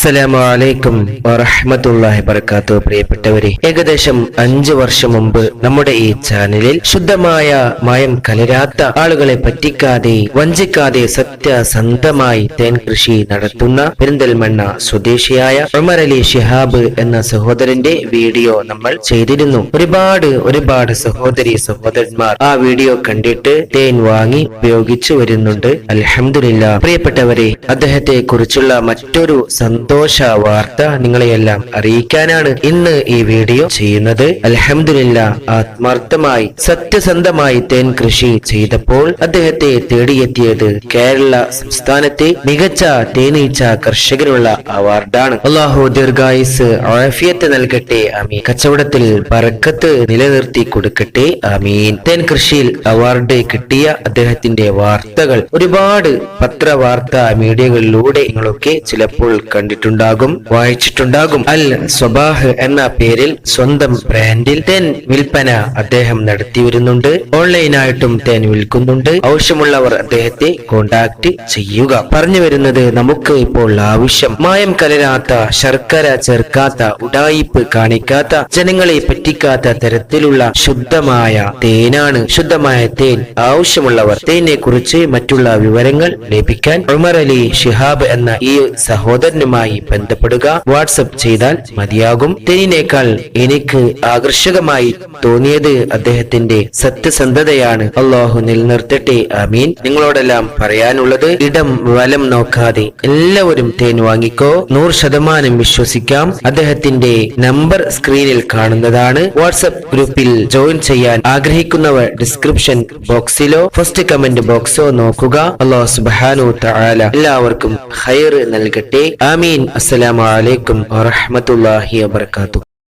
അസ്സലാമു അലൈക്കും വറഹ്മത്തുള്ളാഹി വർക്കാത്തു പ്രിയപ്പെട്ടവരെ ഏകദേശം അഞ്ചു വർഷം മുമ്പ് നമ്മുടെ ഈ ചാനലിൽ ശുദ്ധമായ മയം കലരാത്ത ആളുകളെ പറ്റിക്കാതെ വഞ്ചിക്കാതെ സത്യസന്ധമായി തേൻ കൃഷി നടത്തുന്ന പെരിന്തൽമണ്ണ സ്വദേശിയായ ഉമർ അലി ഷിഹാബ് എന്ന സഹോദരന്റെ വീഡിയോ നമ്മൾ ചെയ്തിരുന്നു. ഒരുപാട് ഒരുപാട് സഹോദരി സഹോദരന്മാർ ആ വീഡിയോ കണ്ടിട്ട് തേൻ വാങ്ങി ഉപയോഗിച്ചു വരുന്നുണ്ട്. അലഹമില്ല പ്രിയപ്പെട്ടവരെ അദ്ദേഹത്തെ കുറിച്ചുള്ള മറ്റൊരു സന്തോഷ വാർത്ത നിങ്ങളെയെല്ലാം അറിയിക്കാനാണ് ഇന്ന് ഈ വീഡിയോ ചെയ്യുന്നത്. അലഹമില്ല ആത്മാർത്ഥമായി സത്യസന്ധമായി തേൻ കൃഷി ചെയ്തപ്പോൾ അദ്ദേഹത്തെ തേടിയെത്തിയത് കേരള സംസ്ഥാനത്തെ മികച്ച തേനീച്ച കർഷകനുള്ള അവാർഡാണ്. അള്ളാഹു ദീർഘായുസ് ആഫിയത്ത് നൽകട്ടെ അമീൻ കച്ചവടത്തിൽ പറക്കത്ത് നിലനിർത്തി കൊടുക്കട്ടെ അമീൻ തേൻ കൃഷിയിൽ അവാർഡ് കിട്ടിയ അദ്ദേഹത്തിന്റെ വാർത്തകൾ ഒരുപാട് പത്രവാർത്താ മീഡിയകളിലൂടെ നിങ്ങളൊക്കെ ചിലപ്പോൾ കണ്ടിട്ടുണ്ടാകും വായിച്ചിട്ടുണ്ടാകും. അൽ സ്വബാഹ് എന്ന പേരിൽ സ്വന്തം ബ്രാൻഡിൽ തേൻ വിൽപ്പന അദ്ദേഹം നടത്തി വരുന്നുണ്ട്. ഓൺലൈനായിട്ടും തേൻ വിൽക്കുന്നുണ്ട്. ആവശ്യമുള്ളവർ അദ്ദേഹത്തെ കോണ്ടാക്ട് ചെയ്യുക. പറഞ്ഞു വരുന്നത് നമുക്ക് ഇപ്പോൾ ആവശ്യം. മായം കലരാത്ത ശർക്കര ചേർക്കാത്ത ഉടായിപ്പ് കാണിക്കാത്ത ജനങ്ങളെ പറ്റിക്കാത്ത തരത്തിലുള്ള ശുദ്ധമായ തേനാണ്. ശുദ്ധമായ തേൻ. ആവശ്യമുള്ളവർ തേനെ കുറിച്ച് മറ്റുള്ള വിവരങ്ങൾ ലഭിക്കാൻ ഉമർ അലി ഷിഹാബ് എന്ന ഈ സഹോദരനുമായി ബന്ധപ്പെടുക. വാട്സപ്പ് ചെയ്താൽ മതിയാകും. തെനിനേക്കാൾ എനിക്ക് ആകർഷകമായി തോന്നിയത് അദ്ദേഹത്തിന്റെ സത്യസന്ധതയാണ്. അള്ളാഹു നിലനിർത്തട്ടെ. അമീൻ നിങ്ങളോടെല്ലാം പറയാനുള്ളത് ഇടം വലം നോക്കാതെ എല്ലാവരും തേൻ വാങ്ങിക്കോ. നൂറ് ശതമാനം വിശ്വസിക്കാം. അദ്ദേഹത്തിന്റെ നമ്പർ സ്ക്രീനിൽ കാണുന്നതാണ്. വാട്സപ്പ് ഗ്രൂപ്പിൽ ജോയിൻ ചെയ്യാൻ ആഗ്രഹിക്കുന്നവർ ഡിസ്ക്രിപ്ഷൻ ബോക്സിലോ ഫസ്റ്റ് കമന്റ് ബോക്സോ നോക്കുക. അള്ളാഹു സുബാനു തആല എല്ലാവർക്കും ഹയർ നൽകട്ടെ. ആമീൻ. അസ്സലാമു അലൈക്കും വറഹ്മത്തുള്ളാഹി വബറകാതുഹു.